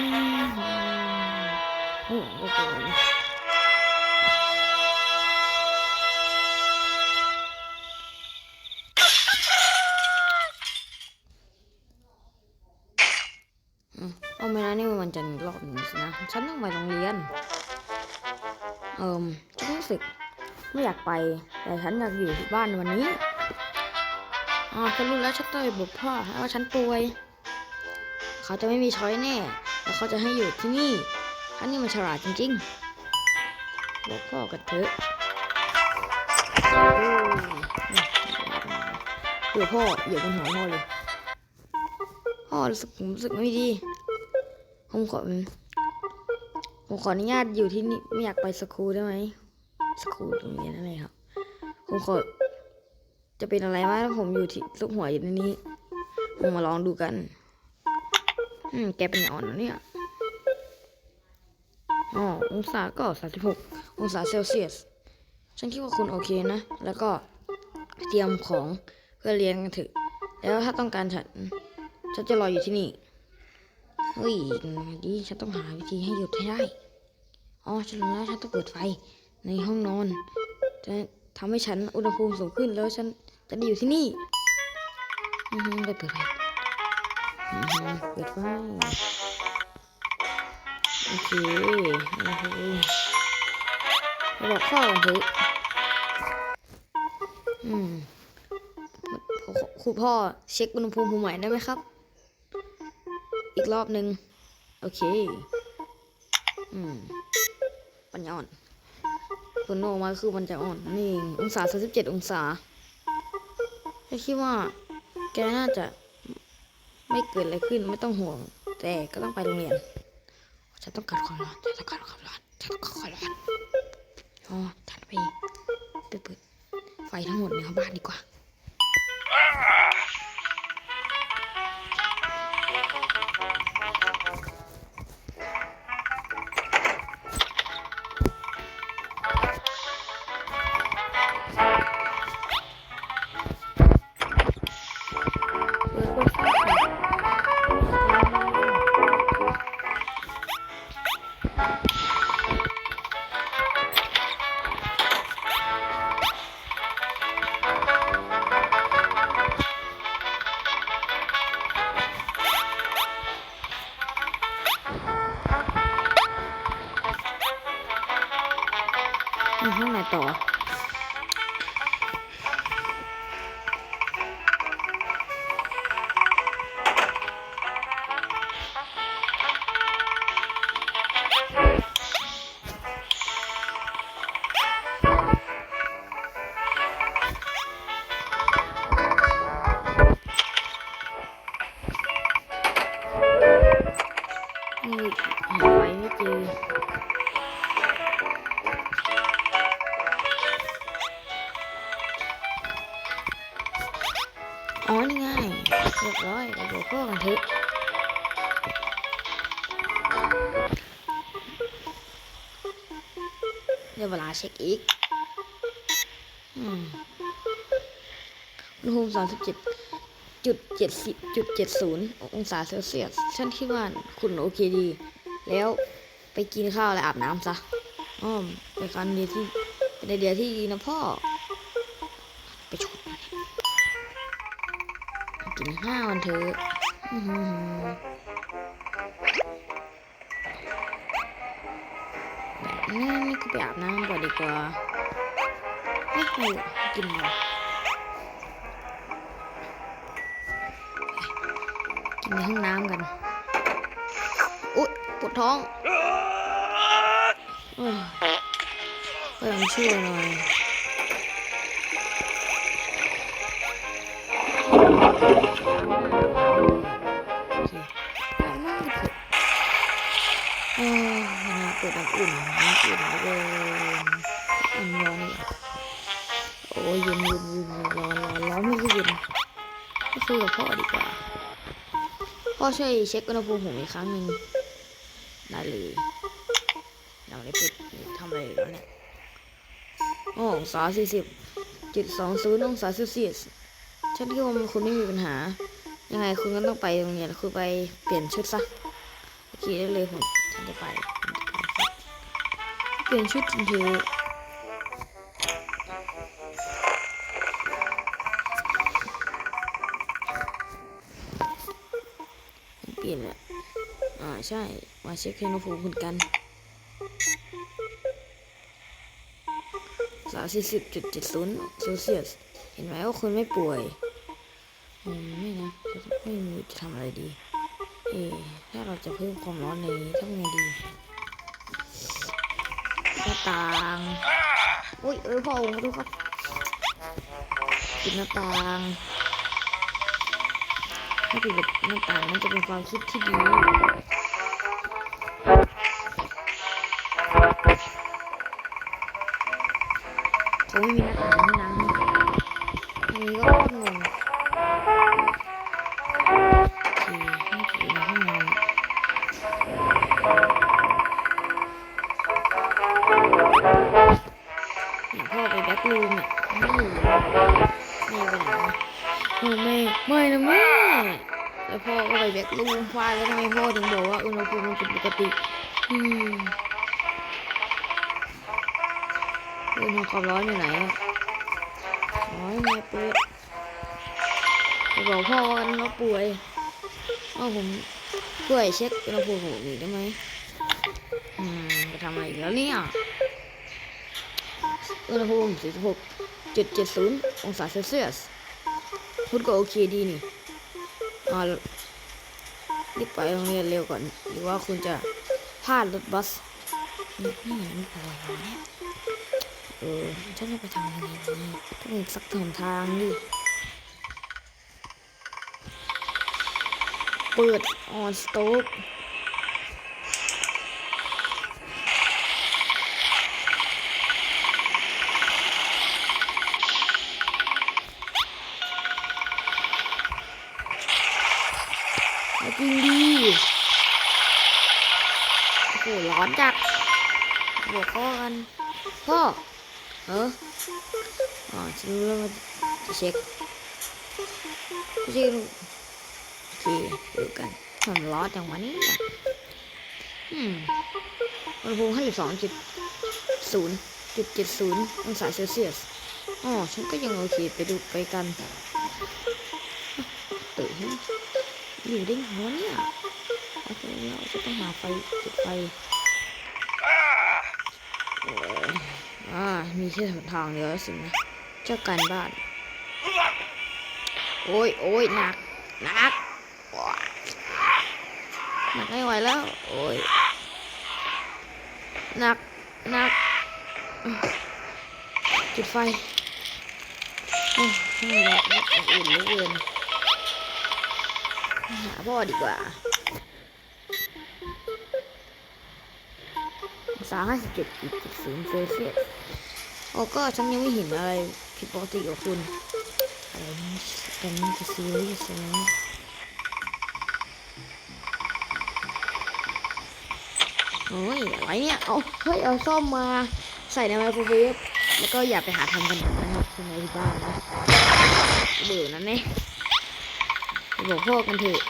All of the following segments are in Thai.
เอาไม่นะนี่มันจันทร์อีกรอบหนึ่งสินะ ฉันต้องไปโรงเรียน เอิมฉันรู้สึกไม่อยากไป แต่ฉันอยากอยู่ที่บ้านวันนี้อ๋อฉันรู้แล้วฉันต้องบอกพ่อว่าฉันป่วย เขาจะไม่มีช้อยแน่ แล้วเขาจะให้อยู่ที่นี่อันนี้มันฉลาดจริงๆบอกพ่อกันเถอะเดี๋ยวพ่อเหยียบบนหัวพ่อเลยพ่อรู้สึกผมรู้สึกไม่ดี ผมขอผมขออนุญาตอยู่ที่นี่ไม่อยากไปสคูลได้ไหมสคูลโรงเรียนอะไรครับ ผมขอจะเป็นอะไรไหมถ้าผมอยู่ที่ลูกหัวอยู่ในนี้ ผมมาลองดูกัน อืม แกเป็นอ่อนนเนี่ย อ๋อ องศาก็สามสิบหกองศาเซลเซียส ฉันคิดว่าคุณโอเคนะ แล้วก็เตรียมของเพื่อเรียนกันเถอะ แล้วถ้าต้องการฉัน ฉันจะรออยู่ที่นี่ เฮ้ยดีฉันต้องหาวิธีให้หยุดให้ได้ อ๋อ ฉันรู้แล้วฉันต้องเปิดไฟในห้องนอน จะทำให้ฉันอุณหภูมิสูงขึ้นแล้วฉันจะได้อยู่ที่นี่อือฮึไปเปิดไฟ เปิดไฟโอเคโอเคบอกพ่อก่อนเถอะอืมครูพ่อเช็คอุณหภูมิผมใหม่ได้ไหมครับ อีกรอบหนึ่งโอเค อืม ปัญญาอ่อนผลออกมาคือปัญญาอ่อนนี่เององศา37องศาฉันคิดว่า แกน่าจะ ไม่เกิดอะไรขึ้นไม่ต้องห่วง แต่ก็ต้องไปโรงเรียนฉันต้องการความร้อนฉันต้องการความร้อนฉันต้องการความร้อนอ๋อฉันไปไปเปิดไฟทั้งหมดในบ้านดีกว่า ต่อ อ๋อนี่ไงเรียบร้อยเราบอกพ่อกันเถอะเดี๋ยวเวลาเช็คอีกอืมอุณหภูมิสามสิบเจ็ดจุดเจ็ดสิบจุดเจ็ดศูนย์องศาเซลเซียสฉันคิดว่าคุณโอเคดี แล้วไปกินข้าวและอาบน้ำซะอ้อมเป็นการเดียที่เป็นไอเดียที่ดีนะพ่อ กินข้าวกันเถอะแบบนี้นี่ก็ไปอาบน้ำก่อนดีกว่าไม่ไปหรอกกินเลยกินในห้องน้ำกัน อุ๊ยปวดท้องโอ้ยก็ยังช่วยหน่อย โอเคเอามากเลยเออนะเปิดน้ำอุ่นน้ำอุ่นแล้วก็อันร้อนเลยโอ้ยเย็นเย็นเย็นร้อนร้อนร้อนไม่ใช่เย็นไปคุยกับพ่อดีกว่า พ่อช่วยเช็คอุณหภูมิผมอีกครั้งหนึ่งได้เลยเราได้เปิดทำอะไรแล้วเนี่ยโอ้องศาสี่สิบจุดสองศูนย์องศาเซลเซียส ฉันคิดว่ามันคุณไม่มีปัญหา ยังไงคุณก็ต้องไปโรงเรียนคุณไปเปลี่ยนชุดซะโอเคได้เลยผมฉันจะไป เปลี่ยนชุดทันทีเปลี่ยนแหละอ่าใช่ มาเช็คอุณหภูมิคุณกันสามสิบจุดเจ็ดศูนย์เซลเซียส เห็นไหมว่าคุณไม่ป่วย อืมไม่นะจะไม่รู้จะทำอะไรดี เอถ้าเราจะเพิ่มความร้อนในทำไงดีหน้าต่างอุ้ยเออพ่อองค์ขอโทษครับปิดหน้าต่างถ้าปิดหน้าต่างมันจะเป็นความคิดที่ดีเขาไม่มีหน้าต่าง เห็นพ่อไปแบ็ครูมอะไม่อยู่แม่ไปไหนวะโอ้แม่ไม่นะแม่แล้วพ่อก็ไปแบ็ครูมฟาดแล้วทำไมพ่อถึงบอกว่าอุณหภูมิมันเป็นปกติอืมอุณหภูมิความร้อนอยู่ไหนอะอ๋อแม่เปิดไปบอกพ่อว่าเราป่วยว่าผมช่วยเช็คอุณหภูมิผมอีกได้ไหมอืมจะทำอะไรอีกแล้วเนี่ย อุณหภูมิ46.70 องศาเซลเซียสคุณก็โอเคดีนี่อ่ารีบไปโรงเรียนเร็วก่อน หรือว่าคุณจะพลาดรถบัส นี่นี่ไม่พอแล้วเนี่ยเออฉันจะไปทำยังไงดีต้องมีสักหนทางดิเปิดออนสโต๊ก รู้แล้วว่าจะเช็คไม่ใช่ลูกโอเคดูกันมันร้อนจังวะเนี่ยอืมอุณหภูมิห้าสิบสองจุดศูนย์จุดเจ็ดศูนย์องศาเซลเซียสอ๋อฉันก็ยังโอเคไปดูไปกันตื่นอยู่ได้ไงวะเนี่ยโอเคเราจะต้องหาไฟจุดไฟโอ้ยอ่ามีแค่หนทางเดียวแล้วสินะ เจ้าการบ้าน โอ้ยโอ้ยหนักหนักหนักไม่ไหวแล้ว โอ้ยหนักหนักจุดไฟโอ้ยไม่ไหวแล้วอุ่นเหลือเกินหาพ่อดีกว่าสามห้าสิบเจ็ดจุดศูนย์เซลเซียสโอ้ก็ฉันยังไม่เห็นอะไร ผิดปกติกับคุณอะไรนี่แต่นี่จะซีเรียสนะโอ้ยอะไรเนี่ย เอาเฮ้ย เอาซ่อมมาใส่ในไมโครเวฟแล้วก็อย่าไปหาทำกันนะครับคุณในที่บ้านนะเบื่อนั่นเนี่ยบอกพ่อกันเถอะ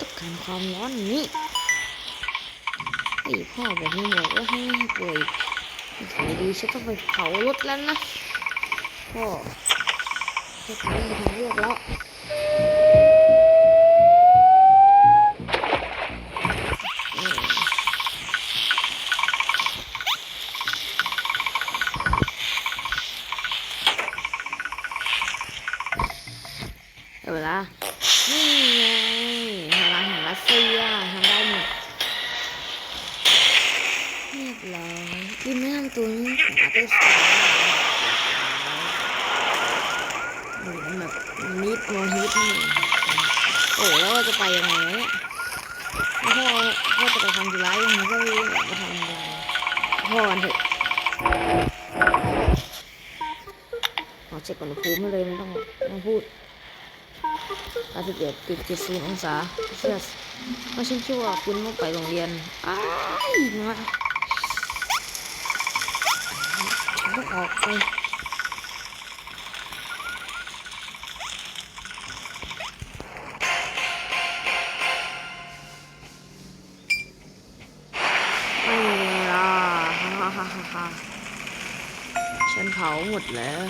ต้องการ ความร้อนนี้ไอ้พ่อบอกให้บอกว่าให้ป่วยถอยดีฉันต้องไปเผารถแล้วนะพ่อจะทำทางเลือกแล้ว เรียบร้อยดินไม่ทำตัวนี้หาตัวสวยโอ้ยมันแบบนิดโนฮิตนี่โอ้แล้วเราจะไปยังไงเนี่ยพ่อพ่อจะไปทำจุฬายังไงก็ไม่รู้อยากไปทำอะไรพ่อกันเถอะขอเช็คอุณหภูมิเลยไม่ต้องไม่ต้องพูด81จุด70องศาเซลเซียสเพราะฉันคิดว่าคุณต้องไปโรงเรียนอ้ายมา ให้ออกไปฉันเผาหมดแล้ว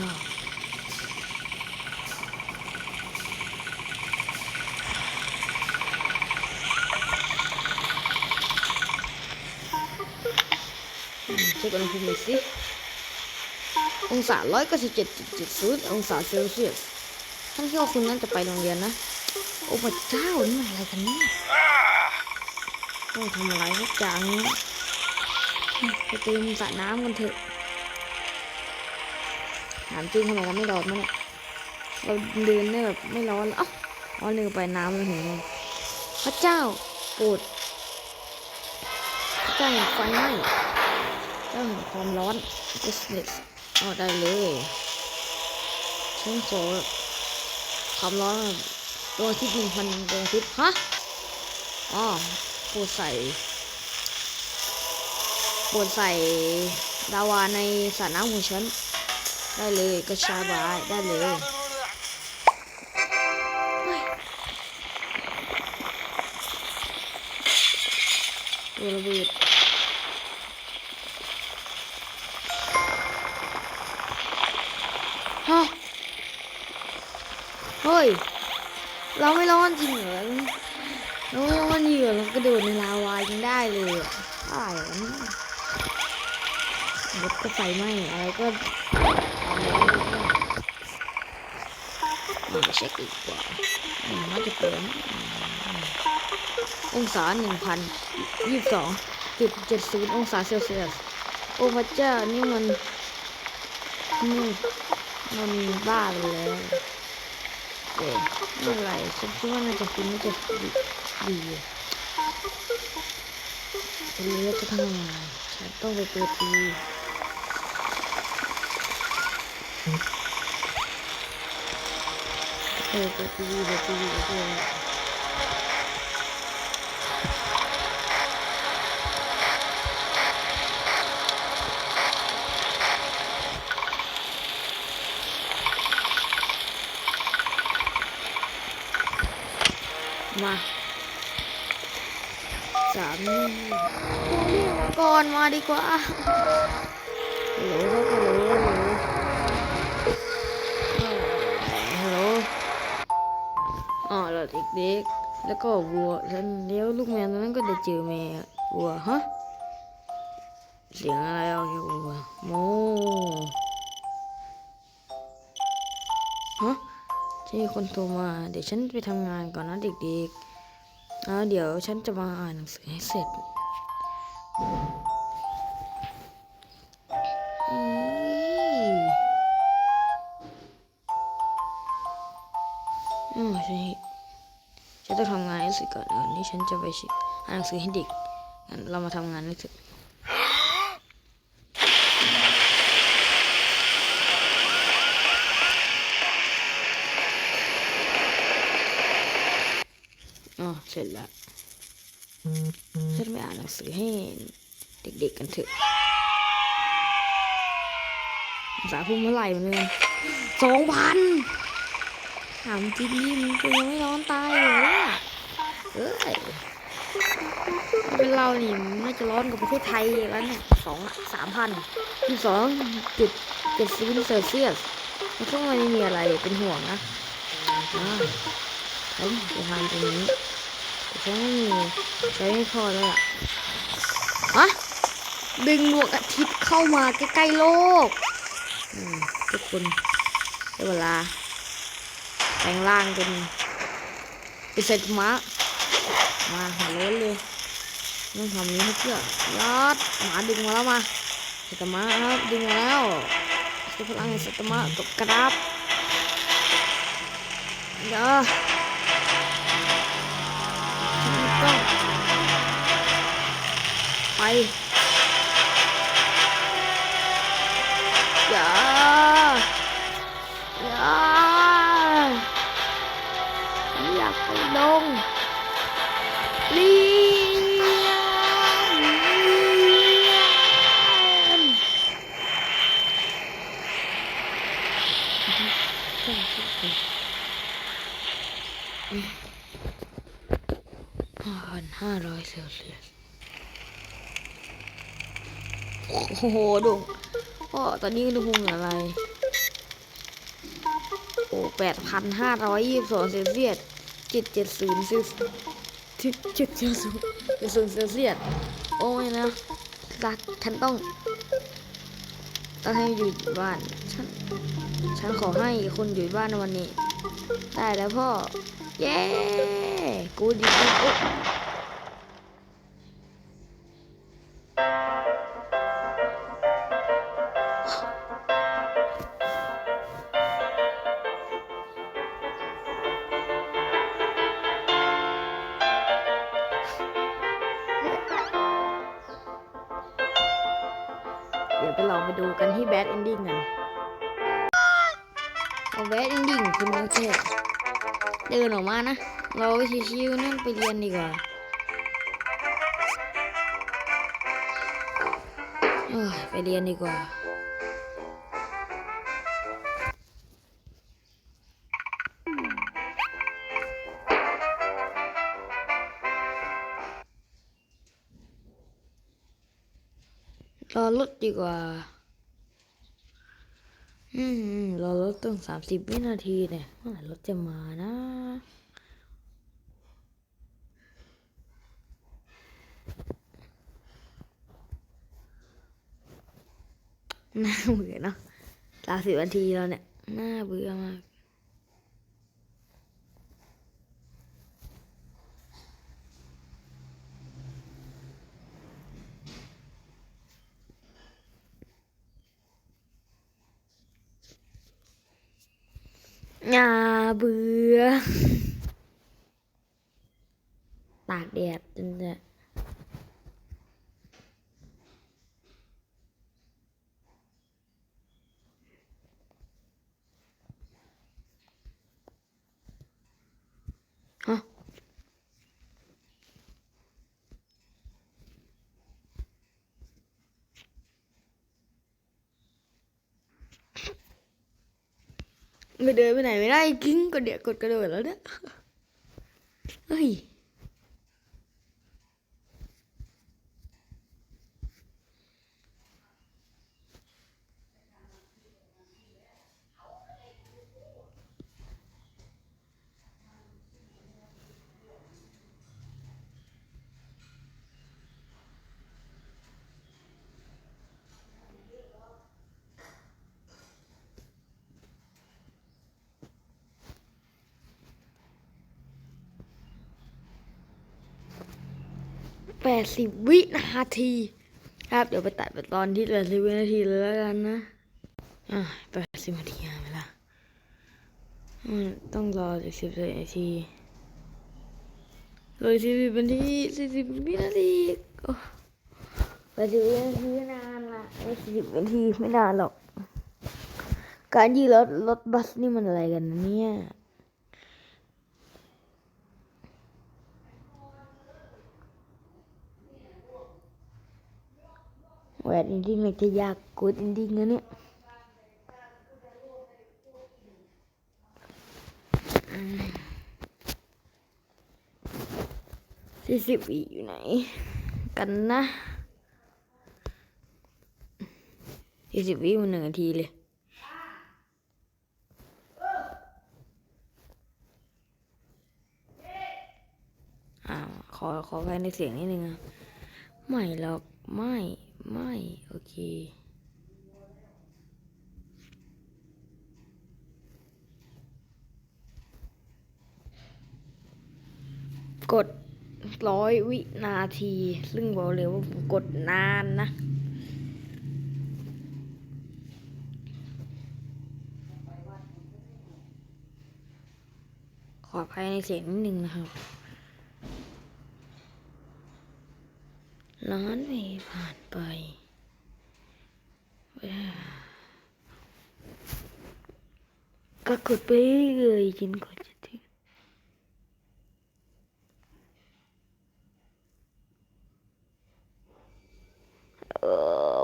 เช็คอุณหภูมิสิ องศาร้อยเก้าสิบเจ็ดจุดเจ็ดศูนย์องศาเซลเซียสท่านคิดว่าคุณน่าจะไปโรงเรียนนะ โอ้พระเจ้านี่มันอะไรกันเนี่ยต้องทำอะไรสักอย่างนี้ไปเติมสระน้ำกันเถอะถามจริงทำไมเราไม่ร้อนมาเนี่ยเราเดินได้แบบไม่ร้อนแล้วเอ้าอ๋อลืมไปน้ำมันถึงนี่พระเจ้าโปรดพระเจ้าแห่งไฟไหม้เจ้าแห่งความร้อน business เอาได้เลยฉันขอความร้อนดวงอาทิตย์หนึ่งพันดวงอาทิตย์ฮะอ๋อปรดใส่ปรดใส่ดาวาในสระน้ำของฉัน ได้เลยก็ชาบายได้เลยเฮ้ยตัวระเบิด ฮะเฮ้ย เราไม่ร้อนจริงเหรอเราไม่ร้อนจริงเรอเรากระโดดในลาวายังได้เลยอะอะไรวะเนี่ยรถก็ไฟไหม้อะไรก็มาเช็คอีกว่าอืมน่าจะเปลี่ยนอืมองศาหนึ่งพันยี่สิบสองจุดเจ็ดศูนย์องศาเซลเซียส โอ้พระเจ้านี่มันนี่ มันบ้าไปแล้วเอ๊ะเมื่อไหรฉันคิดว่าน่าจะคุณน่าจะดีดีวันนี้เราจะทำงานฉันต้องไปเปิดดีเปิดดีเปิดดีเปิดดี อนมาดีกว่าฮัลโหลฮัลโหลฮัลโหลอ๋อเราเด็กๆแล้วก็วัวแล้วเลี้ยวลูกแมวตรงนั้นก็ได้เจอแม่วัวฮะเสียงอะไรเอาเกี่วัวโมฮะฉันมีคนโทรมา เดี๋ยวฉันไปทำงานก่อนนะเด็กๆแล้วเดี๋ยวฉันจะมาอ่านหนังสือให้เสร็จ ก่อนก่อนที่ฉันจะไปอ่านหนังสือให้เด็กงั้นเรามาทำงานให้เสร็จอ๋อเสร็จแล้วฉันไปอ่านหนังสือให้เด็กๆกันเถอะภาษาพูดเมื่อไหร่มันเลยสองพันถามจริงนี่มันจะยังไม่ร้อนตายเลยเนี่ย เอ้ยเป็นเรานี่น่าจะร้อนกว่าประเทศไทยแล้วเนี่ยสองสามพันยี่สองจุดเจ็ดศูนย์เซลเซียสมันก็ไม่มีอะไรเป็นห่วงนะอ่าผมจะทำตรงนี้แต่ฉันไม่มีใช้ไม่พอเลยอะฮะดึงดวงอาทิตย์เข้ามาใกล้ๆโลกอืมทุกคนได้เวลาแปลงร่างเป็นเป็นเซตมะ มาหัวโล้นเลยต้องทำนี้ให้เพื่อยอดหมาดึงมาแล้วมาสตมะครับดึงมาแล้วใช้พลังแห่งสตมะกับกระดับเดี๋ยวต้องไปอย่าอย่าอยากไปลง เลียนเลียนห้าพันห้าร้อยเซลเซียสโอ้โหดวงก็ตอนนี้อุณหภูมิอะไรโอ้แปดพันห้าร้อยยี่สิบสองเซลเซียสเจ็ดเจ็ดศูนย์เซลเจ็ ดเจ็ดเจ็ดสูงเจ็ดศูนย์เซลเซียสโอ้ยนะรักฉันต้องต้องให้อยู่บ้านฉันฉันขอให้คุณอยู่บ้านในวันนี้ ได้แล้วพ่อ เย้ กูดีกู ไปเรียนดีกว่า รอรถดีกว่า อืมรอรถตั้งสามสิบวินาทีเนี่ยเมื่อไหร่รถจะมานะ น่าเบื่อเนาะสามสิบนาทีแล้วเนี่ย น่าเบื่อมาก น่าเบื่อ ตากแดดจนจะฮะ ไม่เดินไปไหนไม่ได้กิ้งก็เดี๋ยวกดกระโดดแล้วเนี่ยเฮ้ย แปดสิบวินาที ครับ เดี๋ยวไปตัดไปตอนที่เหลือสิบวินาทีเลยแล้วกันนะ อ่าแปดสิบนาทีหายไปละต้องรออีกสิบนาทีเลยสิบนาทีสี่สิบวินาทีโอ้แปดสิบวินาทีนานละไม่สิบนาทีไม่นานหรอก การยืนรถรถบัสนี่มันอะไรกันเนี่ย แหวนอินดิ้งเลยจะยากกดอินดิ้งนะเนี่ยสี่สิบวิอยู่ไหน กันนะสี่สิบวิมันหนึ่งนาทีเลยอ่าขอขอภายในเสียงนิดนึงอะไม่หรอก ไม่ ไม่ โอเค กดร้อยวินาที ซึ่งบอกเลยว่าผมกดนานนะขออภัยในเสียงนิดนึงนะครับ ล้านปีผ่านไปก็กดไปเรื่อยๆจนกว่าจะถึงเออ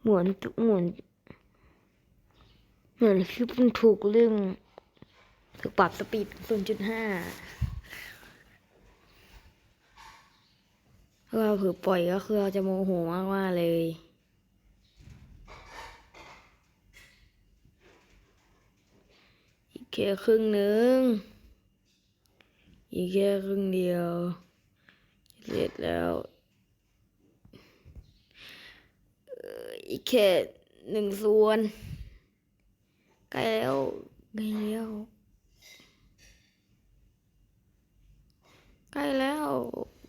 เหมือนเหมือนเหมือนคลิปมันถูกเรื่อง ถูกปรับสปีด0.5โอถ้าเราเผือปล่อยก็คือเราจะโมโหมากว่าเลย อีกแค่ครึ่งหนึ่ง อีกแค่ครึ่งเดียว เสร็จแล้วอีกแค่หนึ่งส่วนใกล้แล้วใกล้แล้ว ใกล้แล้ว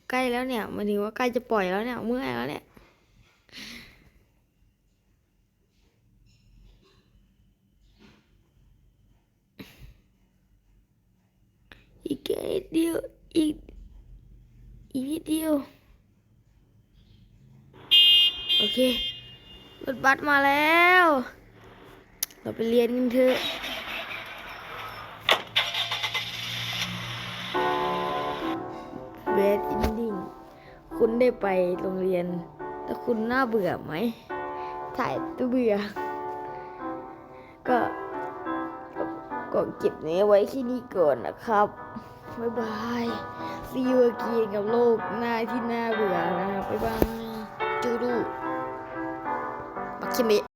ใกล้แล้วเนี่ยหมายถึงว่าใกล้จะปล่อยแล้วเนี่ยเมื่อยแล้วเนี่ยอีกแค่นิดเดียวอีกอีกนิดเดียวโอเครถบัสมาแล้ว เราไปเรียนกันเถอะ เบสอินดิ้งคุณได้ไปโรงเรียน แต่คุณน่าเบื่อไหมถ่ายตัวเบื่อ ก็ก็เก็บนี้ไว้ที่นี่ก่อนนะครับ บ๊ายบายซีอูกีกับโลกหน้าที่น่าเบื่อนะครับบ๊ายบายจูดูบักเคมิ